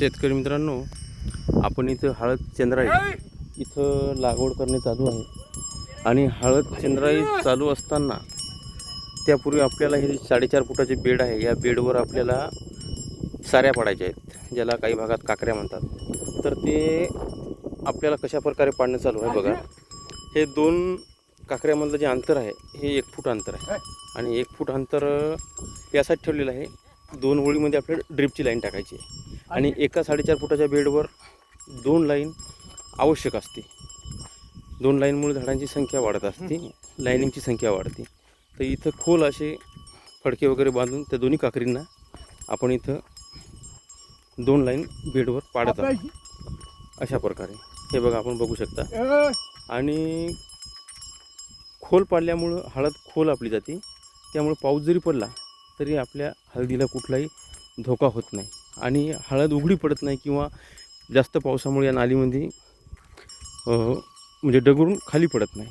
शेतकरी मित्रांनो आपण इथं हळद चंद्राई इथं लागवड करणे चालू आहे. आणि हळद चंद्राई चालू असताना त्यापूर्वी आपल्याला हे साडेचार फुटाचे बेड आहे. या बेडवर आपल्याला साऱ्या पडायच्या आहेत ज्याला काही भागात काकऱ्या म्हणतात. तर ते आपल्याला कशा प्रकारे पाडणं चालू आहे बघा. हे दोन काकऱ्यामधलं जे अंतर आहे हे एक फूट अंतर आहे. आणि एक फूट अंतर यासाठी ठेवलेलं आहे. दोन ओळीमध्ये आपल्याला ड्रिपची लाईन टाकायची आहे. आणि एका साडेचार फुटाच्या बेडवर दोन लाईन आवश्यक असते. दोन लाईनमुळे झाडांची संख्या वाढत असते लाईनिंगची संख्या वाढते. तर इथं खोल असे फडके वगैरे बांधून त्या दोन्ही काकरींना आपण इथं दोन लाईन बेडवर पाडत आहोत. अशा प्रकारे. हे बघा आपण बघू शकता. आणि खोल पाडल्यामुळं हळद खोल आपली जाते. त्यामुळे पाऊस जरी पडला तरी आपल्या हळदीला कुठलाही धोका होत नाही. आणि हळद उघडी पडत नाही किंवा जास्त पावसामुळे या नालीमध्ये म्हणजे डगरून खाली पडत नाही.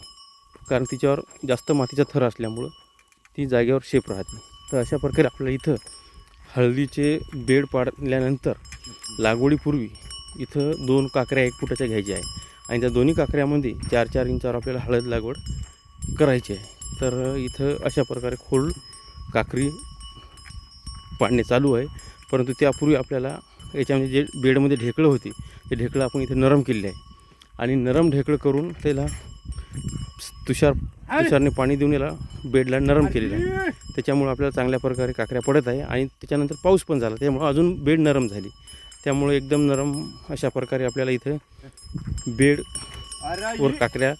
कारण तिच्यावर जास्त मातीचा थर असल्यामुळं ती जागेवर शेप राहत नाही. तर अशा प्रकारे आपल्याला इथं हळदीचे बेड पाडल्यानंतर लागवडीपूर्वी इथं दोन काकऱ्या एक फुटाच्या घ्यायच्या आहे आणि त्या दोन्ही काकऱ्यामध्ये चार चार इंचावर आपल्याला हळद लागवड करायची आहे. तर इथं अशा प्रकारे खोल काकरी पाडणे चालू आहे. परंतु त्यापूर्वी आपल्याला याच्यामध्ये जे बेडमध्ये ढेकळं होती ते ढेकळं आपण इथे नरम केले आहे. आणि नरम ढेकळं करून त्याला तुषार तुषारने पाणी देऊन याला बेडला नरम केलेलं आहे. त्याच्यामुळं आपल्याला चांगल्या प्रकारे काकऱ्या पडत आहे आणि त्याच्यानंतर पाऊस पण झाला. त्यामुळं अजून बेड नरम झाली. त्यामुळे एकदम नरम अशा प्रकारे आपल्याला इथं बेड वर काकऱ्या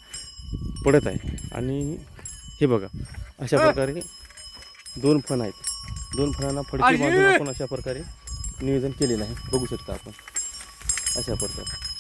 पडत आहे. आणि हे बघा अशा प्रकारे दोन फण आहेत. दोन फणांना फडकी बांधून आपण अशा प्रकारे नियोजन केलेलं आहे. बघू शकता आपण. अशा प्रकारे.